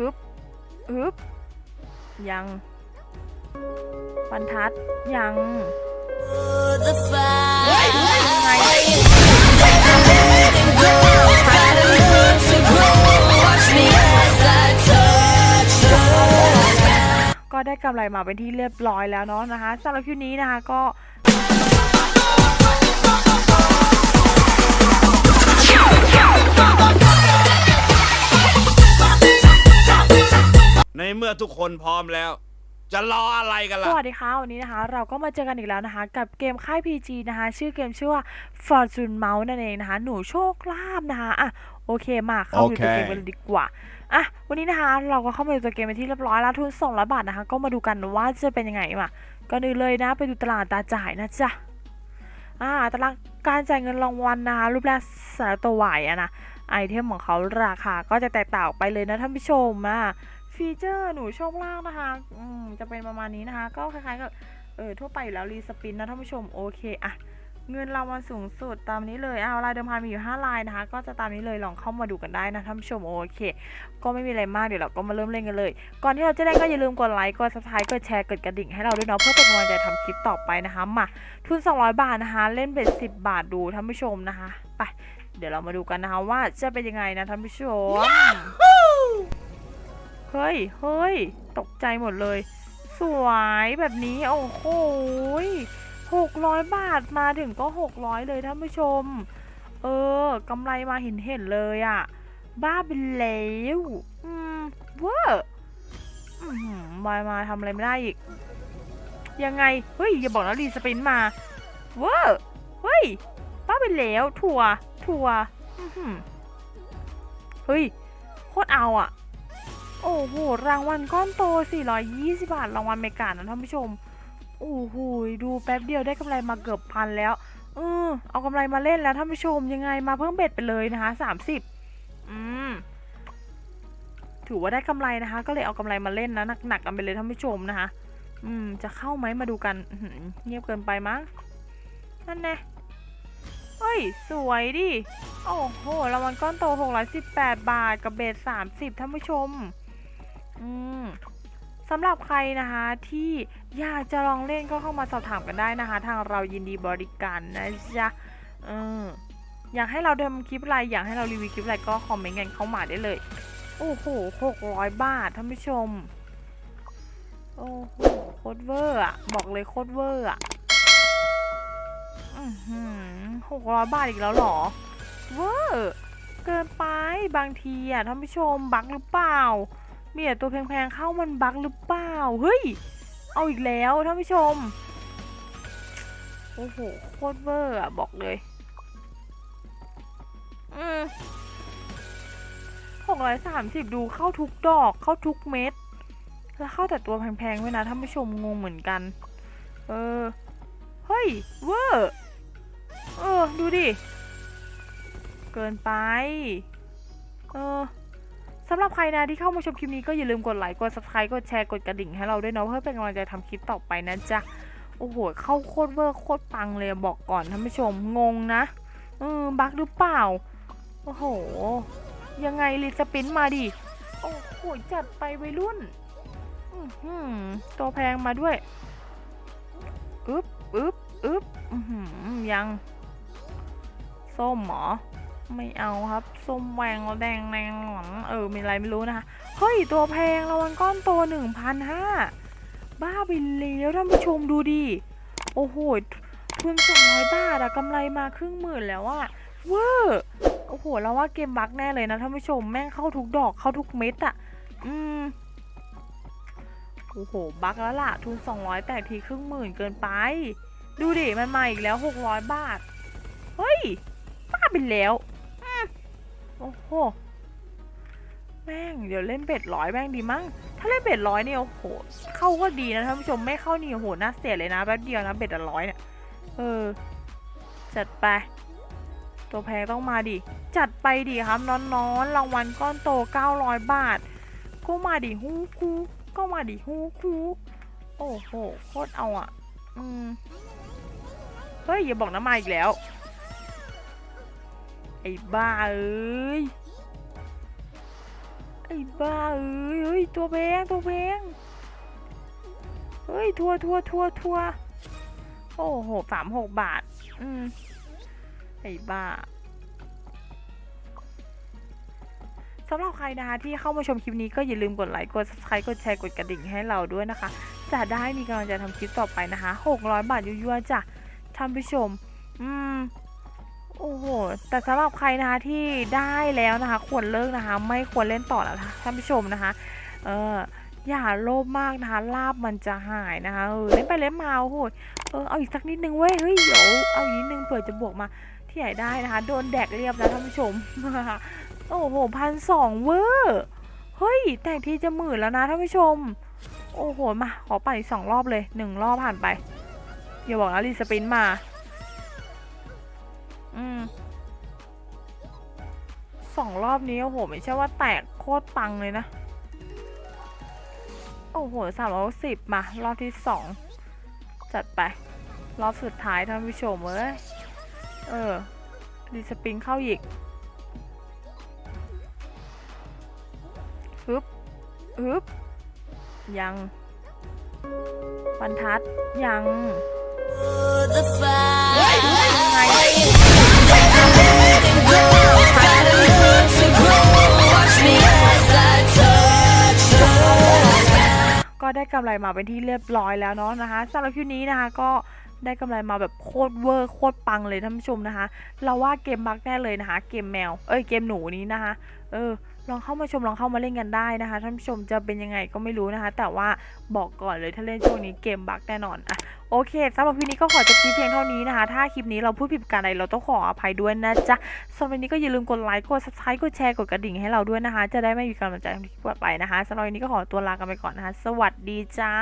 ฮึบฮึบยังบรรทัดยังยังไงก็ได้กำไรมาเป็นที่เรียบร้อยแล้วเนาะนะคะสำหรับคลิปนี้นะคะก็ อทุกคนพร้อมแล้ว จะรออะไรกันสล่ะ วัสดีค่ะวันนี้นะคะ เราก็มาเจอกันอีกแล้วนะคะ กับเกมค่าย PG นะคะ ชื่อเกมชื่อว่า Fortune Mouse นั่นเองนะคะ หนูโชคลาภนะคะอะโอเคมาเข้าไปดูตัวเกมกันเลยดีกว่าอะวันนี้นะคะ เราก็เข้ามาดูตัวเกมเป็นที่เรียบร้อยแล้วทุน200บาทนะคะ ก็มาดูกันว่าจะเป็นยังไงมาก่อนอื่นเลยนะ ไปดูตลาดตาจ่ายนะจ๊ะอ่าตารางการจ่ายเงินรางวัลนะคะรูปแรกสารตัวไหวอะนะไอเทมของเขาราคาก็จะแตกต่างออกไปเลยนะท่านผู้ชมอะ ฟีเจอร์หนูโชคลางนะคะอืมจะเป็นประมาณนี้นะคะ ก็คล้ายๆกับเออทั่วไปอยู่แล้วรีสปินนะท่านผู้ชมโอเคอะเงินรางวัลสูงสุดตามนี้เลยเอาลายเดิมพันมีอยู่ 5 ลายนะคะ ก็จะตามนี้เลยลองเข้ามาดูกันได้นะท่านผู้ชมโอเค ก็ไม่มีอะไรมากเดี๋ยวเราก็มาเริ่มเล่นกันเลย ก่อนที่เราจะเล่นก็อย่าลืมกดไลค์กด subscribe กดแชร์กดกระดิ่งให้เราด้วยเนาะเพื่อเป็นกำลังใจทำคลิปต่อไปนะคะมาทุน 200 บาทนะคะ เล่นเบ็ด10 บาทดูท่านผู้ชมนะคะ ไป เดี๋ยวเรามาดูกันนะคะว่าจะเป็นยังไงนะท่านผู้ชม เฮ้ย เฮ้ย ตกใจหมดเลย สวยแบบนี้ โอ้โหหกร้อยบาทมาถึงก็หกร้อยเลยท่านผู้ชม เออกำไรมาเห็นเห็นเลยอะ่ะ บ้าไปแล้วอืมเวอร์อือหือมามาทำอะไรไม่ได้อีก ยังไง เฮ้ย อย่าบอกนะรีสปินมา เวอร์เฮ้ยบ้าไปแล้ว ถั่ว ถั่วอื้อหือเฮ้ย โคตรเอาอะ โอ้โห รางวัลก้อนโต 420 บาท รางวัลเมกานะท่านผู้ชม โอ้โห ดูแป๊บเดียวได้กำไรมาเกือบพันแล้ว เออ เอากำไรมาเล่นแล้วท่านผู้ชมยังไงมาเพิ่มเบ็ดไปเลยนะคะ30 อืม ถือว่าได้กำไรนะคะ ก็เลยเอากำไรมาเล่นนะหนักๆกันไปเลยท่านผู้ชมนะคะ อืม จะเข้าไหมมาดูกันเงียบเกินไปมั้ง นั่นแน่เฮ้ย สวยดิ โอ้โห รางวัลก้อนโต 618 บาท กับเบส30ท่านผู้ชม อืมสำหรับใครนะคะที่อยากจะลองเล่นก็เข้ามาสอบถามกันได้นะคะ ทางเรายินดีบริการนะจ๊ะเอออยากให้เราทำคลิปอะไรอยากให้เรารีวิวคลิปอะไรก็คอมเมนต์กันเข้ามาได้เลย โอ้โหหกร้อยบาทท่านผู้ชม โอ้โหโคตรเวอร์อะบอกเลยโคตรเวอร์อะหกร้อยบาทอีกแล้วหรอ เวอร์ เกินไปบางทีอะท่านผู้ชมบักหรือเปล่า มีแต่ตัวแพงๆเข้ามันบั๊กหรือเปล่า เฮ้ย เอาอีกแล้วท่านผู้ชม โอ้โห โคตรเวอร์อะบอกเลย อืมหกร้อยสามสิบดูเข้าทุกดอกเข้าทุกเม็ด แล้วเข้าแต่ตัวแพงๆด้วยนะท่านผู้ชมงงเหมือนกัน เออ เฮ้ย เวอร์ เออ ดูดิ เกินไป เออ สำหรับใครนะที่เข้ามาชมคลิปนี้ก็อย่าลืมกดไลค์กด subscribe กดแชร์กดกระดิ่งให้เราด้วยเนาะเพื่อเป็นกำลังใจทำคลิปต่อไปนะจ๊ะโอ้โหเข้าโคตรเวอร์โคตรปังเลยบอกก่อนท่านผู้ชมงงนะเออบักหรือเปล่าโอ้โห ยังไงรีสปินมาดิโอ้โหจัดไปวัยรุ่นอือหืตัวแพงมาด้วยอึ๊บอึ๊บอึ๊บอือหือยัง ส้มหรอ ไม่เอาครับส้มแหวงแดงแดงหลังเออมีอะไรไม่รู้นะคะเฮ้ยตัวแพงรางวัลก้อนโตหนึ่งพันห้าบ้าไปแล้วท่านผู้ชมดูดิโอ้โหทุนสองร้อยบาทอะกำไรมาครึ่งหมื่นแล้วอะเวอร์โอ้โหเราว่าเกมบักแน่เลยนะท่านผู้ชมแม่งเข้าทุกดอกเข้าทุกเม็ดอะอืมโอ้โหบักแล้วล่ะทุน200แตกทีครึ่งหมื่นเกินไป ดูดิมันมาอีกแล้ว600บาท เฮ้ยบ้าไปแล้ว โอ้โห แม่ง เดี๋ยวเล่นเบ็ดร้อยแม่งดีมั้ง ถ้าเล่นเบ็ดร้อยเนี่ยโอ้โห เข้าก็ดีนะท่านผู้ชมไม่เข้านี่โอ้โหน่าเสียเลยนะแป๊บเดียวนะเบ็ดร้อยเนี่ย เออ จัดไป ตัวแพงต้องมาดิ จัดไปดิครับน้อนๆรางวัลก้อนโต 900 บาท ก็มาดิฮู้คูก็มาดิฮู้คูโอ้โห โคตรเอาอะ อืม เฮ้ย อย่าบอกน้ำมาอีกแล้ว ไอ้บ้าเอ้ย ไอ้บ้าเอ้ยเฮ้ยตัวแพงตัวแพงเฮ้ยทัวร์ทัวร์ทัวร์ทัวร์โอ้โหสามหกบาท อืม ไอ้บ้าสำหรับใครนะคะที่เข้ามาชมคลิปนี้ก็อย่าลืมกดไลค์ กด subscribe กดแชร์ กดกระดิ่งให้เราด้วยนะคะ จะได้มีกำลังใจทำคลิปต่อไปนะคะ 600 บาทยั่วๆจ้ะท่านผู้ชม อืม โอ้โห แต่สำหรับใครนะคะที่ได้แล้วนะคะ ควรเลิกนะคะ ไม่ควรเล่นต่อแล้วนะคะท่านผู้ชมนะคะ เอออย่าโลภมากนะคะลาบมันจะหายนะคะเออเล่นไปเล่นมาโอ้โหเออเอาอีกสักนิดนึงเว้ยเฮ้ยเดี๋ยวเอาอีกนิดนึงเผื่อจะบวกมาที่ไหนได้นะคะ โดนแดกเรียบแล้วท่านผู้ชมโอ้โหพันสองเวอร์เฮ้ยแต่ที่จะหมื่นแล้วนะท่านผู้ชม โอ้โหมาขอปั่นอีกสองรอบเลยหนึ่งรอบผ่านไปอย่าบอกนะรีสปินมา อืมสองรอบนี้โอ้โห ไม่ใช่ว่าแตกโคตรปังเลยนะ โอ้โหสามร้อยสิบมา รอบที่สองจัดไป รอบสุดท้ายท่านผู้ชมเอ้ยเออรีสปริงเข้าอีกฮึบฮึบยังบรรทัดยัง the fire. ยังไง ก็ได้กำไรมาเป็นที่เรียบร้อยแล้วเนาะนะคะสำหรับคลิปนี้นะคะก็ได้กำไรมาแบบโคตรเวอร์โคตรปังเลยท่านผู้ชมนะคะ เราว่าเกมบักแน่เลยนะคะ เกมแมว เอ้ยเกมหนูนี้นะคะ เออ ลองเข้ามาชมลองเข้ามาเล่นกันได้นะคะท่านผู้ชมจะเป็นยังไงก็ไม่รู้นะคะ แต่ว่าบอกก่อนเลยถ้าเล่นช่วงนี้เกมบักแน่นอนอะโอเคสำหรับคลิปนี้ก็ขอจบคลิปเพียงเท่านี้นะคะ ถ้าคลิปนี้เราพูดผิดการใดเราต้องขออภัยด้วยนะจ๊ะสำหรับวันนี้ก็อย่าลืมกดไลค์กด subscribe กดแชร์กดกระดิ่งให้เราด้วยนะคะ จะได้ไม่มีกำลังใจทำคลิปต่อไปนะคะสำหรับวันนี้ก็ขอตัวลากันไปก่อนนะคะ สวัสดีจ้า